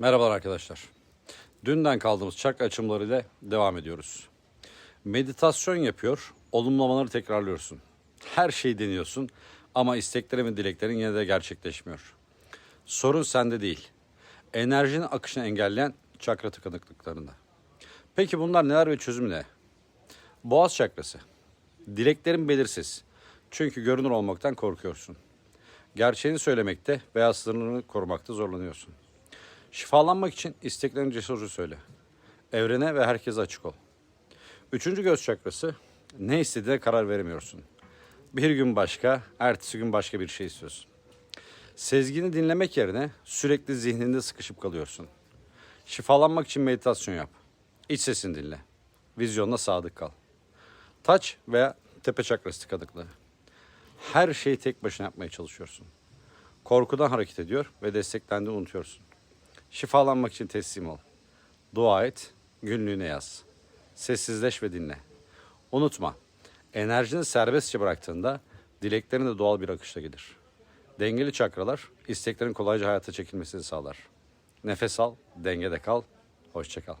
Merhabalar arkadaşlar. Dünden kaldığımız çakra açımlarıyla devam ediyoruz. Meditasyon yapıyor, olumlamaları tekrarlıyorsun. Her şeyi deniyorsun ama isteklerin ve dileklerin yine de gerçekleşmiyor. Sorun sende değil. Enerjinin akışını engelleyen çakra tıkanıklıklarında. Peki bunlar neler ve çözümü ne? Boğaz çakrası. Dileklerin belirsiz. Çünkü görünür olmaktan korkuyorsun. Gerçeğini söylemekte veya sırrını korumakta zorlanıyorsun. Şifalanmak için isteklerini cesurca söyle. Evrene ve herkese açık ol. Üçüncü göz çakrası. Ne istediğine karar veremiyorsun. Bir gün başka, ertesi gün başka bir şey istiyorsun. Sezgini dinlemek yerine sürekli zihninde sıkışıp kalıyorsun. Şifalanmak için meditasyon yap. İç sesini dinle. Vizyonuna sadık kal. Taç veya tepe çakrası tıkanıklığı. Her şeyi tek başına yapmaya çalışıyorsun. Korkudan hareket ediyor ve desteklendiğini unutuyorsun. Şifalanmak için teslim ol. Dua et, günlüğüne yaz. Sessizleş ve dinle. Unutma, enerjini serbestçe bıraktığında dileklerin de doğal bir akışta gelir. Dengeli çakralar isteklerin kolayca hayata çekilmesini sağlar. Nefes al, dengede kal, hoşça kal.